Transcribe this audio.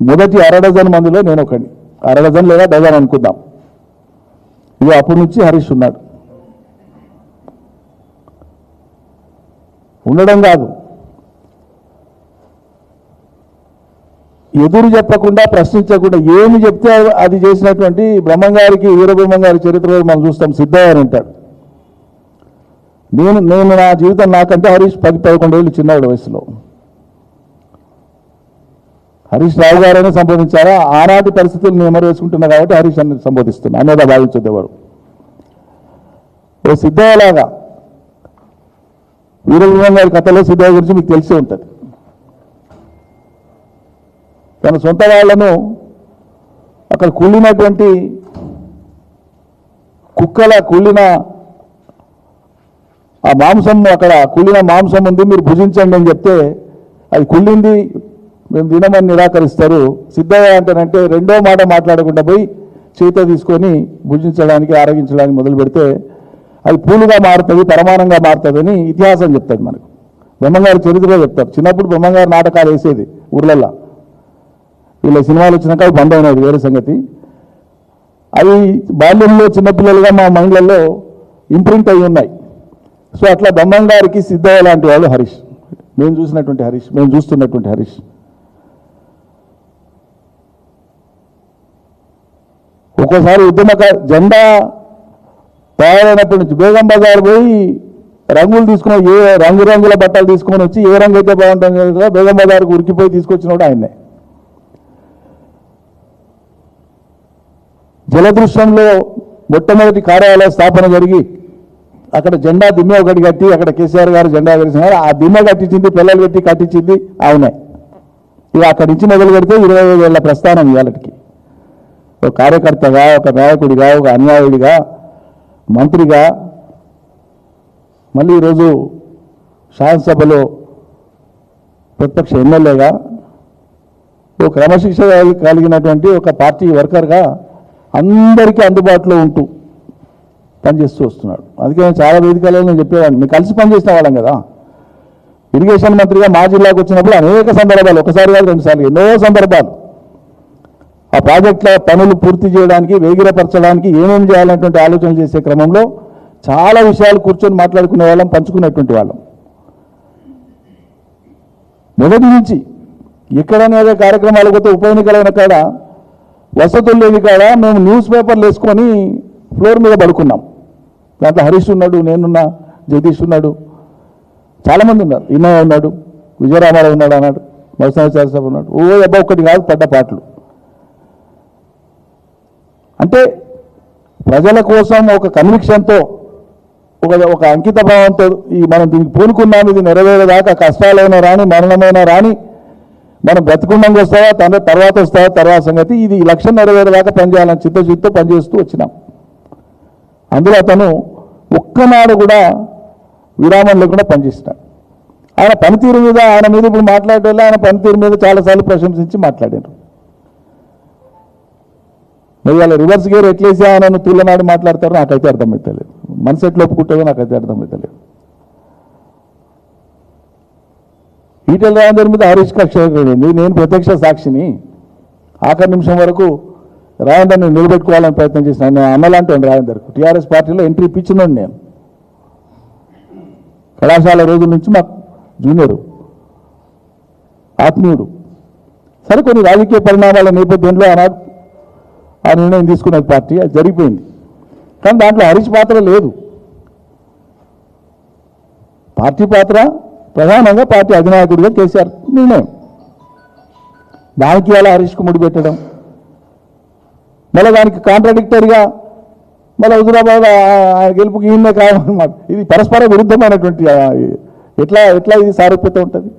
మొదటి అర డజన్ మందిలో నేను ఒకడిని అర డజన్ లేదా డజన్ అనుకుందాం. ఇది అప్పటి నుంచి హరీష్ ఉన్నాడు. ఉండడం కాదు. ఎదురు చెప్పకుండా ప్రశ్నించకుండా ఏమి చెప్తే అది చేసినటువంటి బ్రహ్మంగారికి వీరబ్రహ్మం గారి చరిత్రలో మనం చూస్తాం సిద్ధయ్య అని ఉంటాడు నేను నేను నా జీవితం నాకంటే హరీష్ పది పదకొండు ఏళ్ళు చిన్నవాడు వయసులో. హరీష్ రావు గారైనా సంబోధించారా? ఆనాటి పరిస్థితులు నేను ఎమరు వేసుకుంటున్నా కాబట్టి హరీష్ అని సంబోధిస్తున్నా. అనేది భావించేవారు ఓ సిద్ధయ్యలాగా. వీరబ్రహ్మం గారి కథలో సిద్ధయ్య గురించి మీకు తెలిసే ఉంటుంది. తన సొంత వాళ్ళను అక్కడ కుళ్ళినటువంటి కుక్కల కుళ్ళిన ఆ మాంసం అక్కడ కుళ్ళిన మాంసం ఉంది మీరు భుజించండి అని చెప్తే అది కుళ్ళింది మేము తినమని నిరాకరిస్తారు. సిద్ధయ్య అంటానంటే రెండో మాట మాట్లాడకుండా పోయి చేత తీసుకొని భుజించడానికి ఆరగించడానికి మొదలు పెడితే అది పూలుగా మారుతుంది పరమానంగా మారుతుందని ఇతిహాసం చెప్తుంది మనకు. బ్రహ్మంగారు చరిత్రలో చెప్తారు. చిన్నప్పుడు బ్రహ్మంగారు నాటకాలు వేసేది ఊర్లల్లో. వీళ్ళ సినిమాలు వచ్చినాక అవి బంద్ అయినది వేరే సంగతి. అవి బాల్యంలో చిన్నపిల్లలుగా మా మైండ్లలో ఇంప్రింట్ అయి ఉన్నాయి. సో అట్లా బొమ్మం గారికి సిద్ధయ్య లాంటి వాళ్ళు హరీష్. మేము చూసినటువంటి హరీష్ మేము చూస్తున్నటువంటి హరీష్. ఒక్కోసారి ఉద్యమక జెండా తయారైనప్పటి నుంచి బేగం బజార్ పోయి రంగులు తీసుకుని ఏ రంగురంగుల బట్టలు తీసుకొని వచ్చి ఏ రంగు అయితే బాగుంటుంది కదా బేగం బజార్కు ఉరికిపోయి తీసుకొచ్చినప్పుడు ఆయన్నే. జలదృశ్యంలో మొట్టమొదటి కార్యాలయ స్థాపన జరిగి అక్కడ జెండా దిమ్మె ఒకటి కట్టి అక్కడ కేసీఆర్ గారు జెండా ఎగరేసినారు ఆ దిమ్మె కట్టించింది పిల్లలు పెట్టి కట్టించింది ఆయనే. ఇక అక్కడి నుంచి మొదలు పెడితే ఇరవై ఐదు ఏళ్ళ ప్రస్థానం ఇవాళకి. ఒక కార్యకర్తగా ఒక నాయకుడిగా ఒక అన్యాయుడిగా మంత్రిగా మళ్ళీ ఈరోజు శాసనసభలో ప్రత్యక్ష ఎమ్మెల్యేగా ఓ క్రమశిక్షణ కలిగినటువంటి ఒక పార్టీ వర్కర్గా అందరికీ అందుబాటులో ఉంటూ పనిచేస్తూ వస్తున్నాడు. అందుకే నేను చాలా వేదికలలో నేను చెప్పేవాడిని మేము కలిసి పనిచేసిన వాళ్ళం కదా. ఇరిగేషన్ మంత్రిగా మా జిల్లాకు వచ్చినప్పుడు అనేక సందర్భాలు ఒకసారి కాదు రెండుసార్లు ఎన్నో సందర్భాలు ఆ ప్రాజెక్టుల పనులు పూర్తి చేయడానికి వేగిరపరచడానికి ఏమేమి చేయాలనేటువంటి ఆలోచన చేసే క్రమంలో చాలా విషయాలు కూర్చొని మాట్లాడుకునే వాళ్ళం పంచుకునేటువంటి వాళ్ళం. మొదటి నుంచి ఎక్కడనేదే కార్యక్రమాలు పోతే ఉప ఎన్నికలైన కాడ వసతులు లేని కాడ మేము న్యూస్ పేపర్లు వేసుకొని ఫ్లోర్ మీద పడుకున్నాం. దాంట్లో హరీష్ ఉన్నాడు నేనున్నా జగదీష్ ఉన్నాడు చాలామంది ఉన్నారు. ఇన్నోవా ఉన్నాడు విజయరామారావు ఉన్నాడు అన్నాడు మత్స్యాచార్య సభ ఉన్నాడు. ఓ అబ్బా ఒక్కటి కాదు పడ్డ పాటలు. అంటే ప్రజల కోసం ఒక కన్విక్షన్తో ఒక ఒక అంకిత భావంతో ఈ మనం దీనికి పూనుకున్నాం ఇది నెరవేరేదాకా కష్టాలైనా రాని మరణమైనా రాని మనం బ్రతికుండంగా వస్తావా తన తర్వాత వస్తావా తర్వాత సంగతి ఇది లక్ష్యం నెరవేరేదాకా పనిచేయాలని చిత్తశుద్ధితో పనిచేస్తూ వచ్చినాం. అందులో అతను ఒక్కనాడు కూడా విరామం లేకుండా పనిచేసినాడు. ఆయన పనితీరు మీద ఆయన మీద ఇప్పుడు మాట్లాడేలా ఆయన పనితీరు మీద చాలాసార్లు ప్రశంసించి మాట్లాడారు. మరి వాళ్ళ రివర్స్ గేర్ ఎట్లేసా ఆయనను తూలనాడి మాట్లాడతారో నాకైతే అర్థమవుతలేదు మనసు ఎట్లా ఒప్పుకుంటుందో నాకైతే అర్థమవుతలేదు ఈటెల రాజేందర్ మీద హరీష్ కక్ష ఉంది నేను ప్రత్యక్ష సాక్షిని. ఆఖరి నిమిషం వరకు రాజేందర్ని నిలబెట్టుకోవాలని ప్రయత్నం చేసిన నేను అన్నలాంటి రాజేందర్కు. టీఆర్ఎస్ పార్టీలో ఎంట్రీ ఇప్పించినాడు నేను. కళాశాల రోజుల నుంచి మాకు జూనియరు ఆత్మీయుడు. సరే కొన్ని రాజకీయ పరిణామాల నేపథ్యంలో ఆనాడు ఆ నిర్ణయం తీసుకున్నది పార్టీ అది జరిగిపోయింది. కానీ దాంట్లో హరీష్ పాత్ర లేదు. పార్టీ పాత్ర ప్రధానంగా పార్టీ అధినాయకుడిగా కేసీఆర్ నిర్ణయం. దానికి అలా హరీష్కు ముడిపెట్టడం మళ్ళీ దానికి కాంట్రాడిక్టరీగా మళ్ళీ హుజురాబాద్ ఆ- గెలుపుకి ఈయనే కావాలన్నమాట ఇది పరస్పర విరుద్ధమైనటువంటి ఎట్లా ఎట్లా ఇది సారూప్యత ఉంటుంది?